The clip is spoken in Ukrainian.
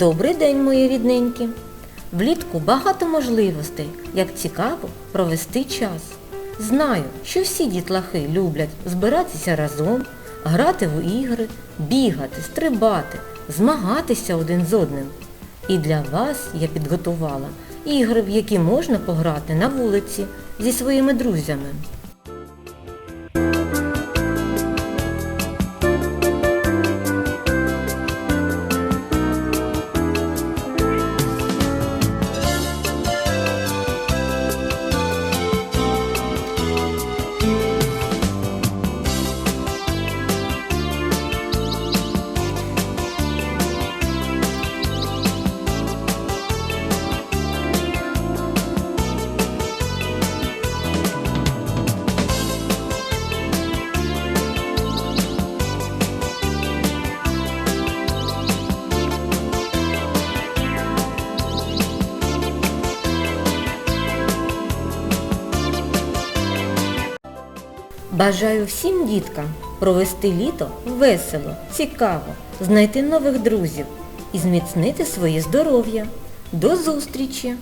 Добрий день, мої рідненькі! Влітку багато можливостей, як цікаво провести час. Знаю, що всі дітлахи люблять збиратися разом, грати в ігри, бігати, стрибати, змагатися один з одним. І для вас я підготувала ігри, в які можна пограти на вулиці зі своїми друзями. Бажаю всім діткам провести літо весело, цікаво, знайти нових друзів і зміцнити своє здоров'я. До зустрічі!